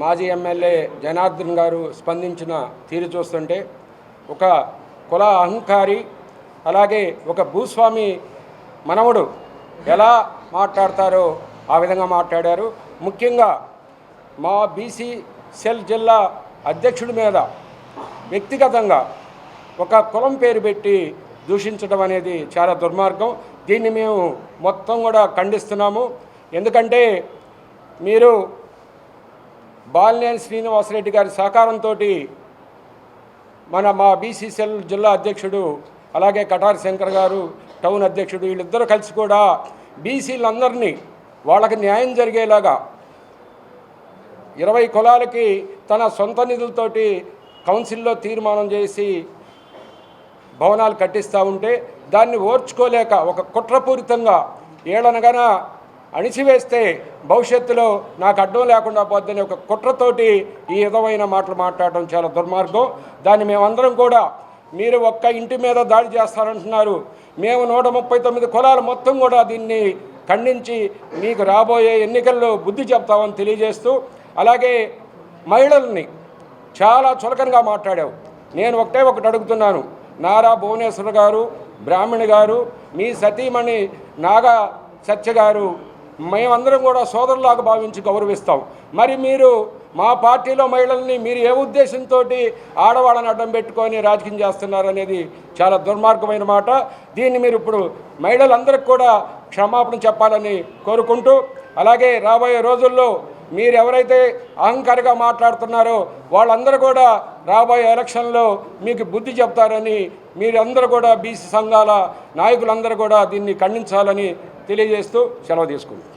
మాజీ ఎమ్మెల్యే జనార్దన్ గారు స్పందించిన తీరు చూస్తుంటే ఒక కుల అహంకారి అలాగే ఒక భూస్వామి మనవడు ఎలా మాట్లాడతారో ఆ విధంగా మాట్లాడారు. ముఖ్యంగా మా బీసీ సెల్ జిల్లా అధ్యక్షుడి మీద వ్యక్తిగతంగా ఒక కులం పేరు పెట్టి దూషించడం అనేది చాలా దుర్మార్గం. దీన్ని మేము మొత్తం కూడా ఖండిస్తున్నాము. ఎందుకంటే మీరు బాలినేని శ్రీనివాసరెడ్డి గారి సహకారంతో మన మా బీసీసీఎల్ జిల్లా అధ్యక్షుడు అలాగే కటార్ శంకర్ గారు టౌన్ అధ్యక్షుడు వీళ్ళిద్దరూ కలిసి కూడా బీసీలందరినీ వాళ్ళకి న్యాయం జరిగేలాగా ఇరవై కులాలకి తన సొంత నిధులతోటి కౌన్సిల్లో తీర్మానం చేసి భవనాలు కట్టిస్తూ ఉంటే దాన్ని ఓర్చుకోలేక ఒక కుట్రపూరితంగా ఏళ్ళనగాన అణిచివేస్తే భవిష్యత్తులో నాకు అడ్డం లేకుండా పోద్దని ఒక కుట్రతోటి ఈ విధమైన మాటలు మాట్లాడడం చాలా దుర్మార్గం. దాన్ని మేమందరం కూడా మీరు ఒక్క ఇంటి మీద దాడి చేస్తారంటున్నారు. మేము నూట ముప్పై తొమ్మిది కులాలు మొత్తం కూడా దీన్ని ఖండించి మీకు రాబోయే ఎన్నికల్లో బుద్ధి చెప్తామని తెలియజేస్తూ అలాగే మహిళల్ని చాలా చులకనగా మాట్లాడావు. నేను ఒకటే ఒకటి అడుగుతున్నాను. నారా భువనేశ్వర్ గారు బ్రాహ్మణి గారు మీ సతీమణి నాగా సత్య గారు మేమందరం కూడా సోదరులాగా భావించి గౌరవిస్తాం. మరి మీరు మా పార్టీలో మహిళల్ని మీరు ఏ ఉద్దేశంతో ఆడవాళ్ళని అడ్డం పెట్టుకొని రాజకీయం చేస్తున్నారనేది చాలా దుర్మార్గమైన మాట. దీన్ని మీరు ఇప్పుడు మహిళలందరికీ కూడా క్షమాపణ చెప్పాలని కోరుకుంటూ అలాగే రాబోయే రోజుల్లో మీరు ఎవరైతే అహంకారిగా మాట్లాడుతున్నారో వాళ్ళందరూ కూడా రాబోయే ఎలక్షన్లో మీకు బుద్ధి చెప్తారని మీరందరూ కూడా బీసీ సంఘాల నాయకులందరూ కూడా దీన్ని ఖండించాలని తెలియజేస్తూ సెలవు తీసుకుంటాం